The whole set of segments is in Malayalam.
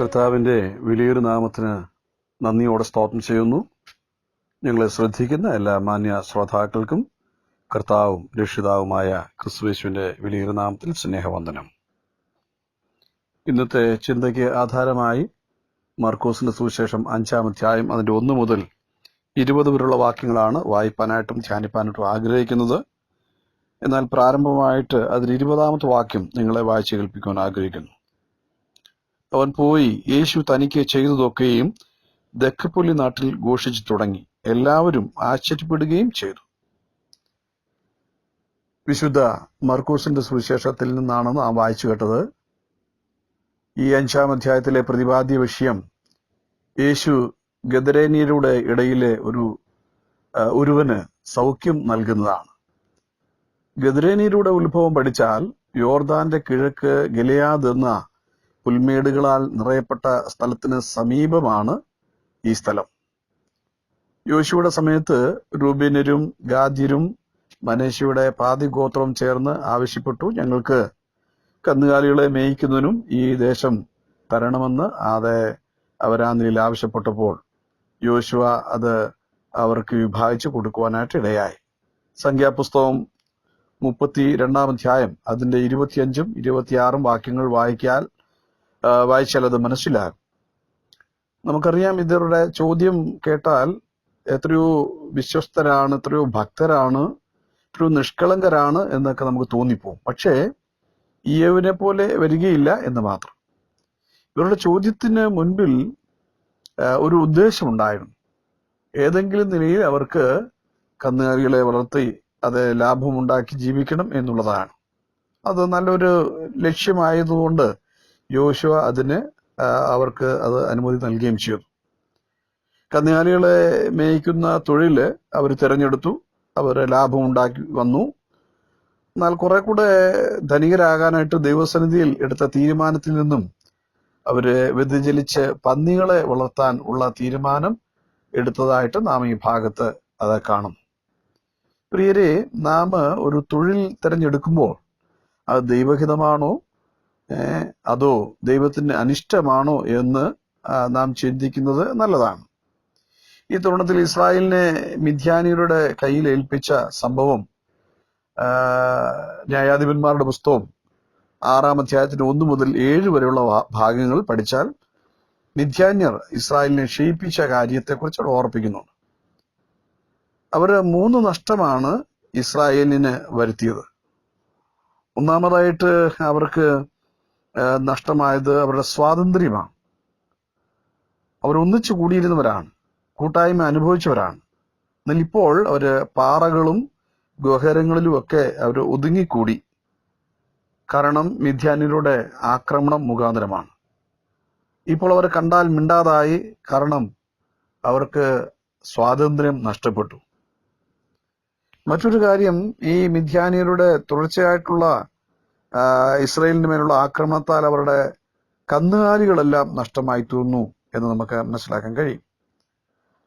കർത്താവിന്റെ വിലയേറിയ നാമത്തിന് നന്ദിയോടെ സ്തോത്രം ചെയ്യുന്നു. ഞങ്ങളെ ശ്രദ്ധിക്കുന്ന എല്ലാ മാന്യ ശ്രോതാക്കൾക്കും കർത്താവും രക്ഷിതാവുമായ ക്രിസ്തുവേശുവിന്റെ വിലയേറിയ നാമത്തിൽ സ്നേഹവന്ദനം. ഇന്നത്തെ ചിന്തയ്ക്ക് ആധാരമായി മാർക്കോസിന്റെ സുവിശേഷം അഞ്ചാം അധ്യായം അതിന്റെ ഒന്ന് മുതൽ ഇരുപത് വരെയുള്ള വാക്യങ്ങളാണ് വായിപ്പാനായിട്ടും ധ്യാനിപ്പാനായിട്ടും ആഗ്രഹിക്കുന്നത്. എന്നാൽ പ്രാരംഭമായിട്ട് അതിൽ ഇരുപതാമത്തെ വാക്യം നിങ്ങളെ വായിച്ചു കേൾപ്പിക്കുവാൻ ആഗ്രഹിക്കുന്നു. അവൻ പോയി യേശു തനിക്ക് ചെയ്തതൊക്കെയും ദക്കപ്പുള്ളി നാട്ടിൽ ഘോഷിച്ചു തുടങ്ങി. എല്ലാവരും ആശ്ചര്യപ്പെടുകയും ചെയ്തു. വിശുദ്ധ മർക്കൂസിന്റെ സുവിശേഷത്തിൽ നിന്നാണ് നാം വായിച്ചു കേട്ടത്. ഈ അഞ്ചാം അധ്യായത്തിലെ പ്രതിപാദ്യ വിഷയം യേശു ഗദരേനിയരുടെ ഇടയിലെ ഒരു ഒരുവന് സൗഖ്യം നൽകുന്നതാണ്. ഗദരേനിയരുടെ ഉത്ഭവം പഠിച്ചാൽ യോർദാന്റെ കിഴക്ക് ഗലയാതെന്ന പുൽമേടുകളാൽ നിറയപ്പെട്ട സ്ഥലത്തിന് സമീപമാണ് ഈ സ്ഥലം. യോശുവയുടെ സമയത്ത് രൂപീനരും ഗാദ്യരും മനേശയുടെ പാതിഗോത്രവും ചേർന്ന് ആവശ്യപ്പെട്ടു. ഞങ്ങൾക്ക് കന്നുകാലികളെ മേയിക്കുന്നതിനും ഈ ദേശം തരണമെന്ന് അതെ നിലയിൽ ആവശ്യപ്പെട്ടപ്പോൾ യോശുവ അത് അവർക്ക് വിഭാഗിച്ചു കൊടുക്കുവാനായിട്ട് ഇടയായി. സംഖ്യാപുസ്തകം മുപ്പത്തി രണ്ടാം അധ്യായം അതിന്റെ ഇരുപത്തിയഞ്ചും ഇരുപത്തിയാറും വാക്യങ്ങൾ വായിക്കാൻ വായിച്ചാൽ അത് മനസ്സിലാകും നമുക്കറിയാം ഇവരുടെ ചോദ്യം കേട്ടാൽ എത്രയോ വിശ്വസ്തരാണ് എത്രയോ ഭക്തരാണ് എത്രയോ നിഷ്കളങ്കരാണ് എന്നൊക്കെ നമുക്ക് തോന്നിപ്പോകും പക്ഷേ ഈയവിനെ പോലെ വരികയില്ല എന്ന് മാത്രം. ഇവരുടെ ചോദ്യത്തിന് മുൻപിൽ ഒരു ഉദ്ദേശമുണ്ടായിരുന്നു. ഏതെങ്കിലും നിലയിൽ അവർക്ക് കന്നുകാലികളെ വളർത്തി അത് ലാഭമുണ്ടാക്കി ജീവിക്കണം എന്നുള്ളതാണ്. അത് നല്ലൊരു ലക്ഷ്യമായതുകൊണ്ട് യോശുവ അതിന് അവർക്ക് അത് അനുമതി നൽകുകയും ചെയ്തു. കന്നുകാലികളെ മേയ്ക്കുന്ന തൊഴിൽ അവർ തിരഞ്ഞെടുത്തു. അവർ ലാഭം ഉണ്ടാക്കി വന്നു. എന്നാൽ കുറെ കൂടെ ധനികരാകാനായിട്ട് ദൈവസന്നിധിയിൽ എടുത്ത തീരുമാനത്തിൽ നിന്നും അവർ വ്യതിചലിച്ച് പന്നികളെ വളർത്താൻ ഉള്ള തീരുമാനം എടുത്തതായിട്ട് നാം ഈ ഭാഗത്ത് അത് കാണും. പ്രിയരെ നാം ഒരു തൊഴിൽ തിരഞ്ഞെടുക്കുമ്പോൾ അത് ദൈവഹിതമാണോ അതോ ദൈവത്തിന് അനിഷ്ടമാണോ എന്ന് നാം ചിന്തിക്കുന്നത് നല്ലതാണ്. ഈ തരുണത്തിൽ ഇസ്രായേലിനെ മിഥ്യാനിയുടെ കയ്യിൽ ഏൽപ്പിച്ച സംഭവം ന്യായാധിപന്മാരുടെ പുസ്തകം ആറാം അധ്യായത്തിന് ഒന്ന് മുതൽ ഏഴ് വരെയുള്ള ഭാഗങ്ങൾ പഠിച്ചാൽ മിഥ്യാന്യർ ഇസ്രായേലിനെ ക്ഷയിപ്പിച്ച കാര്യത്തെക്കുറിച്ച് ഓർപ്പിക്കുന്നുണ്ട്. അവർ മൂന്ന് നഷ്ടമാണ് ഇസ്രായേലിന് വരുത്തിയത്. ഒന്നാമതായിട്ട് അവർക്ക് നഷ്ടമായത് അവരുടെ സ്വാതന്ത്ര്യമാണ്. അവർ ഒന്നിച്ചു കൂടിയിരുന്നവരാണ്. കൂട്ടായ്മ അനുഭവിച്ചവരാണ്. എന്നാൽ ഇപ്പോൾ അവർ പാറകളും ഗുഹരങ്ങളിലുമൊക്കെ അവർ ഒതുങ്ങിക്കൂടി. കാരണം മിഥ്യാനിലൂടെ ആക്രമണം മുഖാന്തരമാണ്. ഇപ്പോൾ അവർ കണ്ടാൽ മിണ്ടാതായി കാരണം അവർക്ക് സ്വാതന്ത്ര്യം നഷ്ടപ്പെട്ടു. മറ്റൊരു കാര്യം ഈ മിഥ്യാനിയരുടെ തുടർച്ചയായിട്ടുള്ള ആ, ഇസ്രയേലിന് മേലുള്ള ആക്രമണത്താൽ അവരുടെ കന്നുകാലികളെല്ലാം നഷ്ടമായി തീർന്നു എന്ന് നമുക്ക് മനസ്സിലാക്കാൻ കഴിയും.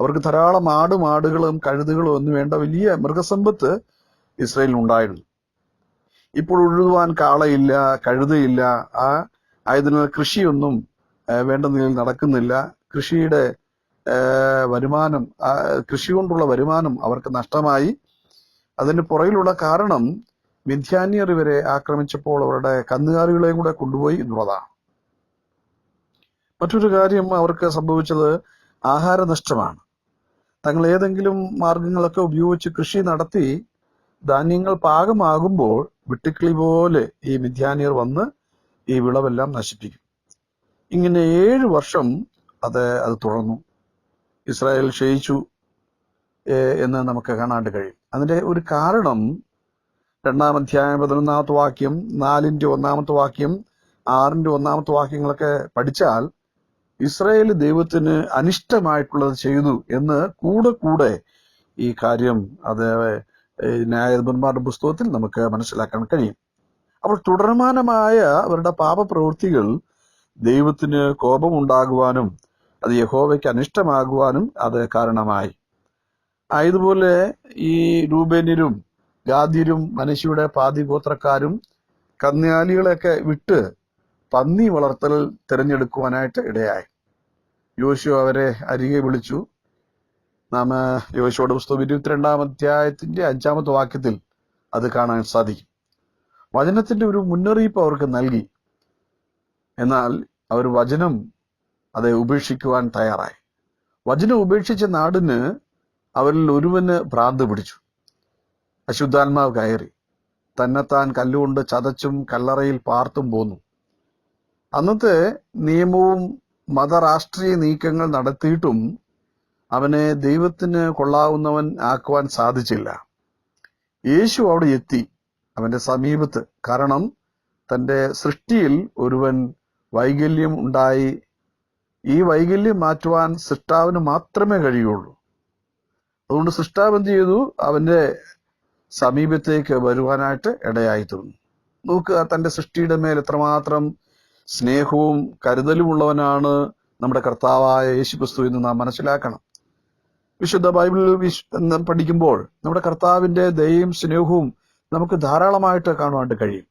അവർക്ക് ധാരാളം ആടും ആടുകളും കഴുതുകളും ഒന്നും വേണ്ട വലിയ മൃഗസമ്പത്ത് ഇസ്രയേലിന് ഉണ്ടായിരുന്നു. ഇപ്പോൾ ഉഴുതുവാൻ കാളയില്ല കഴുതയില്ല ആ ആയതിനാൽ കൃഷിയൊന്നും വേണ്ട നിലയിൽ നടക്കുന്നില്ല. കൃഷിയുടെ വരുമാനം കൃഷി കൊണ്ടുള്ള വരുമാനം അവർക്ക് നഷ്ടമായി. അതിന് പുറകിലുള്ള കാരണം മിഥ്യാന്യർ ഇവരെ ആക്രമിച്ചപ്പോൾ അവരുടെ കന്നുകാലികളെയും കൂടെ കൊണ്ടുപോയി എന്നുള്ളതാണ്. മറ്റൊരു കാര്യം അവർക്ക് സംഭവിച്ചത് ആഹാരനഷ്ടമാണ്. തങ്ങൾ ഏതെങ്കിലും മാർഗങ്ങളൊക്കെ ഉപയോഗിച്ച് കൃഷി നടത്തി ധാന്യങ്ങൾ പാകമാകുമ്പോൾ വെട്ടുക്കിളി പോലെ ഈ മിഥ്യാനിയർ വന്ന് ഈ വിളവെല്ലാം നശിപ്പിക്കും. ഇങ്ങനെ ഏഴ് വർഷം അത് അത് തുടർന്നു. ഇസ്രായേൽ ക്ഷയിച്ചു എന്ന് നമുക്ക് കാണാണ്ട് കഴിയും. അതിന്റെ ഒരു കാരണം രണ്ടാം അധ്യായം പതിനൊന്നാമത്തെ വാക്യം നാലിന്റെ ഒന്നാമത്തെ വാക്യം ആറിന്റെ ഒന്നാമത്തെ വാക്യങ്ങളൊക്കെ പഠിച്ചാൽ ഇസ്രായേൽ ദൈവത്തിന് അനിഷ്ടമായിട്ടുള്ളത് ചെയ്തു എന്ന് കൂടെ കൂടെ ഈ കാര്യം അത് ന്യായാധിപന്മാരുടെ പുസ്തകത്തിൽ നമുക്ക് മനസ്സിലാക്കാൻ കഴിയും. അപ്പോൾ തുടർമാനമായ അവരുടെ പാപപ്രവൃത്തികൾ ദൈവത്തിന് കോപമുണ്ടാകുവാനും അത് യഹോവയ്ക്ക് അനിഷ്ടമാകുവാനും അത് കാരണമായി. ആയതുപോലെ ഈ രൂപേന്യരും ഗാദ്യരും മനുഷ്യയുടെ പാതിഗോത്രക്കാരും കന്നുകാലികളെയൊക്കെ വിട്ട് പന്നി വളർത്തൽ തിരഞ്ഞെടുക്കുവാനായിട്ട് ഇടയായി. യോശു അവരെ അരികെ വിളിച്ചു. നാം യോശുവോട് പുസ്തകം ഇരുപത്തിരണ്ടാം അധ്യായത്തിന്റെ അഞ്ചാമത്തെ വാക്യത്തിൽ അത് കാണാൻ സാധിക്കും. വചനത്തിന്റെ ഒരു മുന്നറിയിപ്പ് അവർക്ക് നൽകി. എന്നാൽ അവർ വചനം അത് ഉപേക്ഷിക്കുവാൻ തയ്യാറായി. വചനം ഉപേക്ഷിച്ച നാടിന് അവരിൽ ഒരുവന് ഭ്രാന്ത് പിടിച്ചു. അശുദ്ധാത്മാവ് കയറി. തന്നെത്താൻ കല്ലുകൊണ്ട് ചതച്ചും കല്ലറയിൽ പാർത്തും പോന്നു. അന്നത്തെ നിയമവും മതരാഷ്ട്രീയ നീക്കങ്ങൾ നടത്തിയിട്ടും അവനെ ദൈവത്തിന് കൊള്ളാവുന്നവൻ ആക്കുവാൻ സാധിച്ചില്ല. യേശു അവിടെ എത്തി അവന്റെ സമീപത്ത്. കാരണം തന്റെ സൃഷ്ടിയിൽ ഒരുവൻ വൈകല്യം ഉണ്ടായി. ഈ വൈകല്യം മാറ്റുവാൻ സൃഷ്ടാവിന് മാത്രമേ കഴിയുള്ളൂ. അതുകൊണ്ട് സൃഷ്ടാവ് എന്ത് ചെയ്തു? അവന്റെ സമീപത്തേക്ക് വരുവാനായിട്ട് ഇടയായി നോക്കുക തന്റെ സൃഷ്ടിയുടെ മേൽ എത്രമാത്രം സ്നേഹവും കരുതലുമുള്ളവനാണ് നമ്മുടെ കർത്താവായ യേശുക്രിസ്തു എന്ന് നാം മനസ്സിലാക്കണം. വിശുദ്ധ ബൈബിളിൽ വിശ് പഠിക്കുമ്പോൾ നമ്മുടെ കർത്താവിന്റെ ദയയും സ്നേഹവും നമുക്ക് ധാരാളമായിട്ട് കാണുവാനായിട്ട് കഴിയും.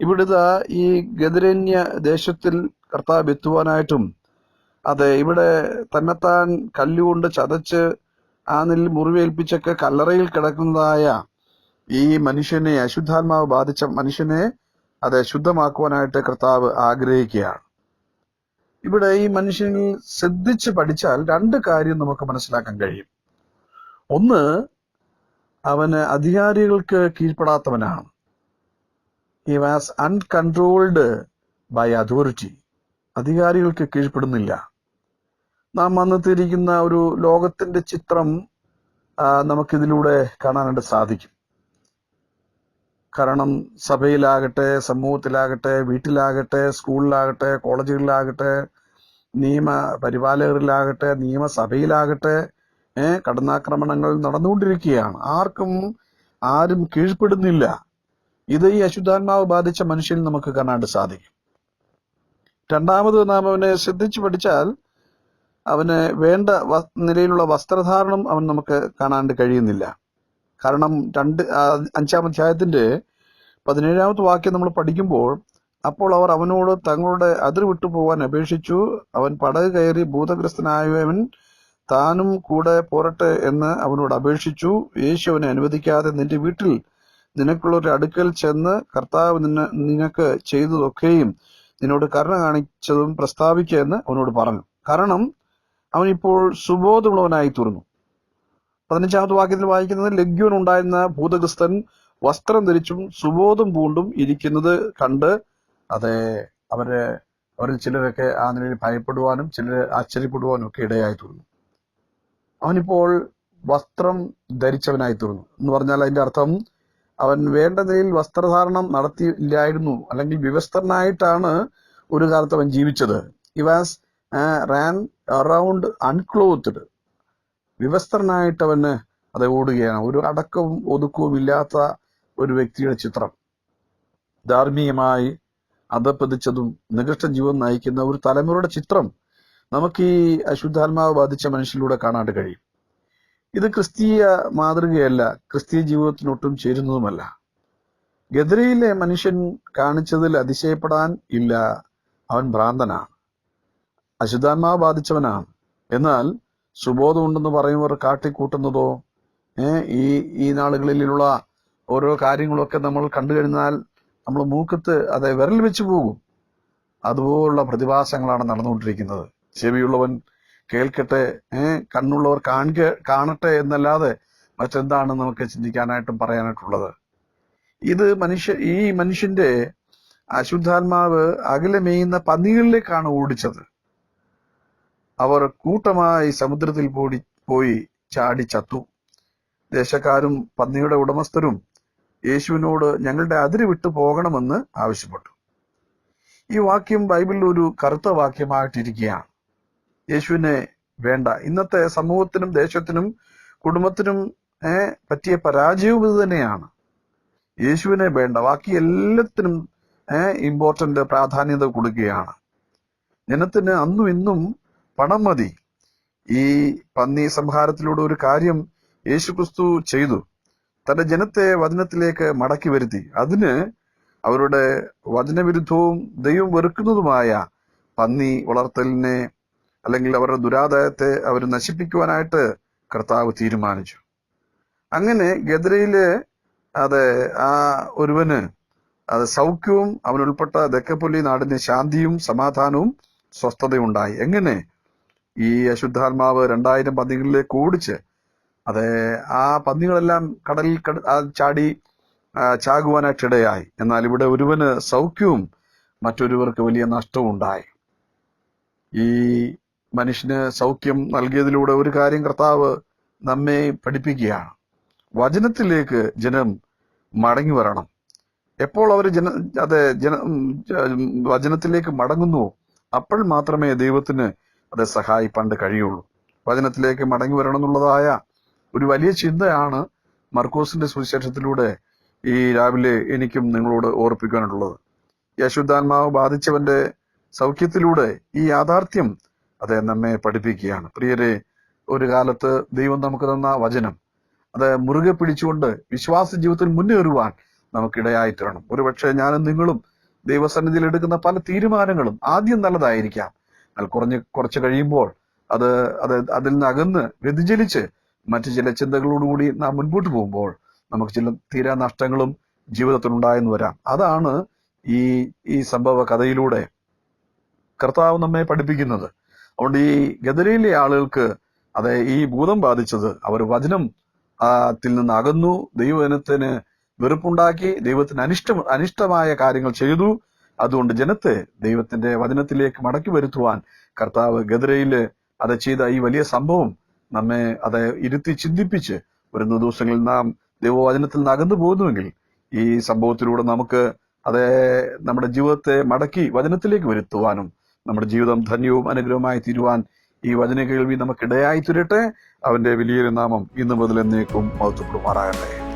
ഇവിടുത്തെ ഈ ഗതിരന്യ ദേശത്തിൽ കർത്താവ് എത്തുവാനായിട്ടും അതെ ഇവിടെ തന്നെത്താൻ കല്ലുകൊണ്ട് ചതച്ച് ആ നെല്ല് മുറിവേൽപ്പിച്ചൊക്കെ കല്ലറയിൽ കിടക്കുന്നതായ ഈ മനുഷ്യനെ അശുദ്ധാത്മാവ് ബാധിച്ച മനുഷ്യനെ അത് ശുദ്ധമാക്കുവാനായിട്ട് കർത്താവ് ആഗ്രഹിക്കുകയാണ്. ഇവിടെ ഈ മനുഷ്യനിൽ ശ്രദ്ധിച്ച് പഠിച്ചാൽ രണ്ട് കാര്യം നമുക്ക് മനസ്സിലാക്കാൻ കഴിയും. ഒന്ന് അവന് അധികാരികൾക്ക് കീഴ്പ്പെടാത്തവനാണ്. He was uncontrolled by authority അധികാരികൾക്ക് കീഴ്പ്പെടുന്നില്ല. നാം വന്നെത്തിയിരിക്കുന്ന ഒരു ലോകത്തിന്റെ ചിത്രം നമുക്കിതിലൂടെ കാണാനായിട്ട് സാധിക്കും. കാരണം സഭയിലാകട്ടെ സമൂഹത്തിലാകട്ടെ വീട്ടിലാകട്ടെ സ്കൂളിലാകട്ടെ കോളേജുകളിലാകട്ടെ നിയമ പരിപാലകരിലാകട്ടെ നിയമസഭയിലാകട്ടെ കടന്നാക്രമണങ്ങൾ നടന്നുകൊണ്ടിരിക്കുകയാണ്. ആർക്കും ആരും കീഴ്പ്പെടുന്നില്ല. ഇത് ഈ അശുദ്ധാത്മാവ് ബാധിച്ച മനുഷ്യൻ നമുക്ക് കാണാണ്ട് സാധിക്കും. രണ്ടാമത് നാം അവനെ ശ്രദ്ധിച്ചു പഠിച്ചാൽ അവന് വേണ്ട നിലയിലുള്ള വസ്ത്രധാരണം അവൻ നമുക്ക് കാണാണ്ട് കഴിയുന്നില്ല. കാരണം രണ്ട് അഞ്ചാം അധ്യായത്തിന്റെ പതിനേഴാമത്തെ വാക്യം നമ്മൾ പഠിക്കുമ്പോൾ അപ്പോൾ അവർ അവനോട് തങ്ങളുടെ അതിർ വിട്ടു പോകാൻ അപേക്ഷിച്ചു. അവൻ പടക് കയറി ഭൂതഗ്രസ്തനായവൻ താനും കൂടെ പോരട്ടെ എന്ന് അവനോട് അപേക്ഷിച്ചു. യേശു അവനെ അനുവദിക്കാതെ നിന്റെ വീട്ടിൽ നിനക്കുള്ളൊരു അടുക്കൽ ചെന്ന് കർത്താവ് നിന്നെ നിനക്ക് ചെയ്തതൊക്കെയും നിന്നോട് കരുണ കാണിച്ചതും പ്രസ്താവിക്കുക എന്ന് അവനോട് പറഞ്ഞു. കാരണം അവനിപ്പോൾ സുബോധമുള്ളവനായി തീർന്നു. പതിനഞ്ചാമത്തെ വാക്യത്തിൽ വായിക്കുന്നത് ലഗ്യോൻ ഉണ്ടായിരുന്ന ഭൂതഗ്രസ്തൻ വസ്ത്രം ധരിച്ചും സുബോധം പൂണ്ടും ഇരിക്കുന്നത് കണ്ട് അത് അവരെ അവരിൽ ചിലരൊക്കെ ആ നിലയിൽ ഭയപ്പെടുവാനും ചിലർ ആശ്ചര്യപ്പെടുവാനും ഒക്കെ ഇടയായി തീർന്നു. അവനിപ്പോൾ വസ്ത്രം ധരിച്ചവനായി തീർന്നു. എന്ന് പറഞ്ഞാൽ അതിന്റെ അർത്ഥം അവൻ വേണ്ട നിലയിൽ വസ്ത്രധാരണം നടത്തിയില്ലായിരുന്നു അല്ലെങ്കിൽ വിവസ്ത്രനായിട്ടാണ് ഒരു കാലത്ത് അവൻ ജീവിച്ചത്. He was was ran around unclothed വിവസ്ത്രനായിട്ട് അവന് അത് ഓടുകയാണ്. ഒരു അടക്കവും ഒതുക്കവും ഇല്ലാത്ത ഒരു വ്യക്തിയുടെ ചിത്രം. ധാർമ്മികമായി അധപ്പതിച്ചതും നികഷ്ട ജീവൻ നയിക്കുന്ന ഒരു തലമുറയുടെ ചിത്രം നമുക്ക് ഈ അശുദ്ധാത്മാവ് ബാധിച്ച മനുഷ്യരിലൂടെ കാണാണ്ട് കഴിയും. ഇത് ക്രിസ്തീയ മാതൃകയല്ല ക്രിസ്തീയ ജീവിതത്തിനൊട്ടും ചേരുന്നതുമല്ല. ഗദരയിലെ മനുഷ്യൻ കാണിച്ചതിൽ അതിശയപ്പെടാൻ ഇല്ല. അവൻ ഭ്രാന്തനാണ്. അശുദ്ധാത്മാവ് ബാധിച്ചവനാണ്. എന്നാൽ സുബോധമുണ്ടെന്ന് പറയുന്നവർ കാട്ടിക്കൂട്ടുന്നതോ ഈ ഈ നാളുകളിലുള്ള ഓരോ കാര്യങ്ങളൊക്കെ നമ്മൾ കണ്ടു കഴിഞ്ഞാൽ നമ്മൾ മൂക്കത്ത് അതെ വിരൽ വെച്ച് പോകും. അതുപോലുള്ള പ്രതിഭാസങ്ങളാണ് നടന്നുകൊണ്ടിരിക്കുന്നത്. ചെവിയുള്ളവൻ കേൾക്കട്ടെ കണ്ണുള്ളവർ കാണിക്ക കാണട്ടെ എന്നല്ലാതെ മറ്റെന്താണ് നമുക്ക് ചിന്തിക്കാനായിട്ടും പറയാനായിട്ടുള്ളത്? ഇത് മനുഷ്യ ഈ മനുഷ്യന്റെ അശുദ്ധാത്മാവ് അകലെ മേയുന്ന പന്നികളിലേക്കാണ് ഓടിച്ചത്. അവർ കൂട്ടമായി സമുദ്രത്തിൽ പോടി പോയി ചാടി ചത്തു. ദേശക്കാരും പന്നിയുടെ ഉടമസ്ഥരും യേശുവിനോട് ഞങ്ങളുടെ അതിര് വിട്ടു പോകണമെന്ന് ആവശ്യപ്പെട്ടു. ഈ വാക്യം ബൈബിളിൽ ഒരു കറുത്ത വാക്യമായിട്ടിരിക്കുകയാണ്. യേശുവിനെ വേണ്ട. ഇന്നത്തെ സമൂഹത്തിനും ദേശത്തിനും കുടുംബത്തിനും പറ്റിയ പരാജയവും ഇത് തന്നെയാണ്. യേശുവിനെ വേണ്ട. ബാക്കി എല്ലാത്തിനും ഇമ്പോർട്ടന്റ് പ്രാധാന്യത കൊടുക്കുകയാണ്. ജനത്തിന് അന്നും ഇന്നും പണം മതി. ഈ പന്നി സംഹാരത്തിലൂടെ ഒരു കാര്യം യേശുക്രിസ്തു ചെയ്തു. തന്റെ ജനത്തെ വചനത്തിലേക്ക് മടക്കി വരുത്തി. അതിന് അവരുടെ വചനവിരുദ്ധവും ദൈവം വെറുക്കുന്നതുമായ പന്നി വളർത്തലിനെ അല്ലെങ്കിൽ അവരുടെ ദുരാദായത്തെ അവർ നശിപ്പിക്കുവാനായിട്ട് കർത്താവ് തീരുമാനിച്ചു. അങ്ങനെ ഗദ്രയിൽ അതെ ആ ഒരുവന് അത് സൗഖ്യവും അവനുൾപ്പെട്ട ദക്കപ്പൊല്ലി നാടിന് ശാന്തിയും സമാധാനവും സ്വസ്ഥതയും ഉണ്ടായി എങ്ങനെ? ഈ അശുദ്ധാത്മാവ് രണ്ടായിരം പന്നികളിലേക്ക് കൂടിച്ച് അത് ആ പന്നികളെല്ലാം കടലിൽ ചാടി ചാകുവാനായിട്ടിടയായി. എന്നാൽ ഇവിടെ ഒരുവന് സൗഖ്യവും മറ്റൊരുവർക്ക് വലിയ നഷ്ടവും ഉണ്ടായി. ഈ മനുഷ്യന് സൗഖ്യം നൽകിയതിലൂടെ ഒരു കാര്യം കർത്താവ് നമ്മെ പഠിപ്പിക്കുകയാണ്. വചനത്തിലേക്ക് ജനം മടങ്ങി വരണം. എപ്പോൾ അവർ ജന അതെ ജന വചനത്തിലേക്ക് മടങ്ങുന്നു അപ്പോൾ മാത്രമേ ദൈവത്തിന് അത് സഹായിപ്പാണ്ട് കഴിയുള്ളൂ. വചനത്തിലേക്ക് മടങ്ങി വരണം എന്നുള്ളതായ ഒരു വലിയ ചിന്തയാണ് മർക്കോസിന്റെ സുവിശേഷത്തിലൂടെ ഈ രാവിലെ എനിക്കും നിങ്ങളോട് ഓർപ്പിക്കാനുള്ളത്. യശുദ്ധാത്മാവ് ബാധിച്ചവന്റെ സൗഖ്യത്തിലൂടെ ഈ യാഥാർത്ഥ്യം അത് നമ്മെ പഠിപ്പിക്കുകയാണ്. പ്രിയരെ ഒരു കാലത്ത് ദൈവം നമുക്ക് തന്ന വചനം അത് മുറുകെ പിടിച്ചുകൊണ്ട് വിശ്വാസ ജീവിതത്തിൽ മുന്നേറുവാൻ നമുക്കിടയായി തീരണം ഒരുപക്ഷെ ഞാനും നിങ്ങളും ദൈവസന്നിധിയിൽ എടുക്കുന്ന പല തീരുമാനങ്ങളും ആദ്യം നല്ലതായിരിക്കാം. എന്നാൽ കുറഞ്ഞ് കുറച്ച് കഴിയുമ്പോൾ അത് അത് അതിൽ നിന്ന് അകന്ന് വ്യതിചലിച്ച് മറ്റു ചില ചിന്തകളോടുകൂടി നാം മുൻപോട്ട് പോകുമ്പോൾ നമുക്ക് ചില തീരാ നഷ്ടങ്ങളും ജീവിതത്തിൽ ഉണ്ടായെന്ന് വരാം. അതാണ് ഈ ഈ സംഭവ കഥയിലൂടെ കർത്താവ് നമ്മെ പഠിപ്പിക്കുന്നത്. അതുകൊണ്ട് ഈ ഗദരയിലെ ആളുകൾക്ക് അതെ ഈ ഭൂതം ബാധിച്ചത് അവർ വചനം ത്തിൽ നിന്ന് അകന്നു ദൈവജനത്തിന് വെറുപ്പുണ്ടാക്കി ദൈവത്തിന് അനിഷ്ട അനിഷ്ടമായ കാര്യങ്ങൾ ചെയ്തു അതുകൊണ്ട് ജനത്തെ ദൈവത്തിന്റെ വചനത്തിലേക്ക് മടക്കി വരുത്തുവാൻ കർത്താവ് ഗദരയിൽ അത് ചെയ്ത ഈ വലിയ സംഭവം നമ്മെ അത് ഇരുത്തി ചിന്തിപ്പിച്ച് വരുന്ന ദിവസങ്ങളിൽ നാം ദൈവവചനത്തിൽ നിന്ന് അകന്നു പോകുന്നുവെങ്കിൽ ഈ സംഭവത്തിലൂടെ നമുക്ക് അത് നമ്മുടെ ജീവിതത്തെ മടക്കി വചനത്തിലേക്ക് വരുത്തുവാനും നമ്മുടെ ജീവിതം ധന്യവും അനുഗ്രഹമായി തീരുവാൻ ഈ വചന കേൾവി നമുക്കിടയായി തീരട്ടെ. അവന്റെ വലിയൊരു നാമം ഇന്ന് മുതൽ എന്നേക്കും മഹത്വപ്പെടുമാറാകട്ടെ.